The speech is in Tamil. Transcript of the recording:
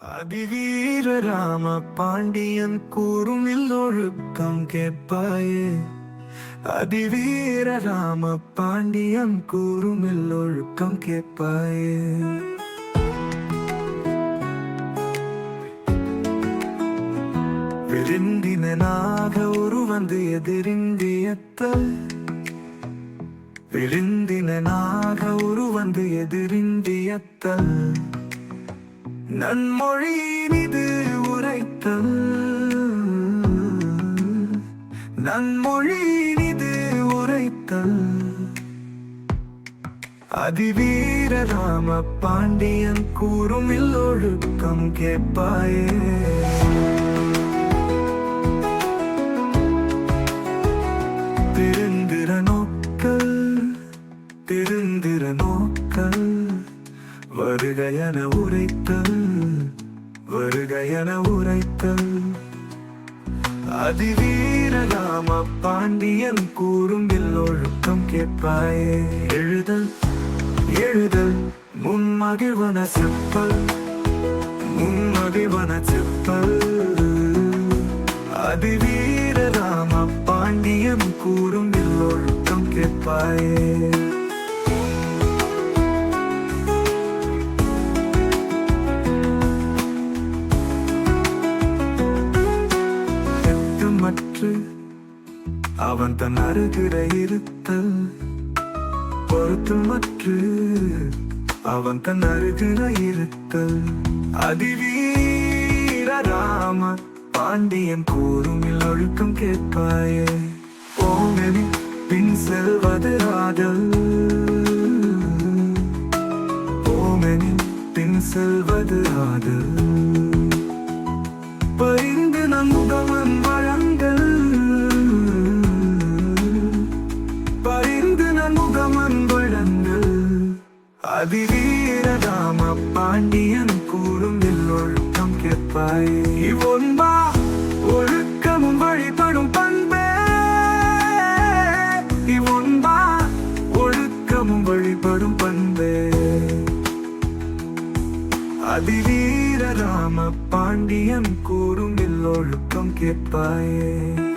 அதிவீர ராம பாண்டியன் கூறும் ஒழுக்கம் கேட்பாயே. அதிவீர ராம பாண்டியன் கூறும் ஒழுக்கம் கேட்பாயே. விழுந்தினாக ஒரு வந்து எதிரிந்தியத்தல் விழுந்தினாக ஒரு வந்து எதிரிந்தியத்தல் நன்மொழியினிது உரைத்தல். நன்மொழியினிது உரைத்தல். அதிவீர ராம பாண்டியன் கூறும் இல்லொழுக்கம் கேட்பாயே. வருகையன உரைத்தல் வருகையன உரைத்தல். அதிவீர ராம பாண்டியன் கூறும் ஒழுக்கம் கேட்பாயே. எழுதல் எழுதல் முன்மகிழ்வன செப்பல் முன்மகிழ்வன செப்பல். அதிவீர ராம பாண்டியன் கூறும் ஒழுக்கம் கேட்பாயே. காற்று அவன் தன் அருகிட இருத்தல். பொருத்தமற்று அவன் தன் அருகிட இருத்தல். அதிவீர ராம பாண்டியன் கூறுமில் ஒழுக்கம் கேட்பாயே. ஓமெனி பின் செல்வது ஆதல். ஓமெனி பின் செல்வது ஆதல். பரிந்து நம்பவன் வழங்கல் நம்பவன் அதிவீரதாம பாண்டியன் கூறும் எல்லொழுக்கம் கேட்பாய். இவ்வொன்பா ஒழுக்கமும் வழிபடும் பண்பே. இவ்வொன்பா ஒழுக்கமும் வழிபடும் பண்பே. அதிவீரராம பாண்டியன் கூறும் எல்லொழுக்கம் கேட்பாயே.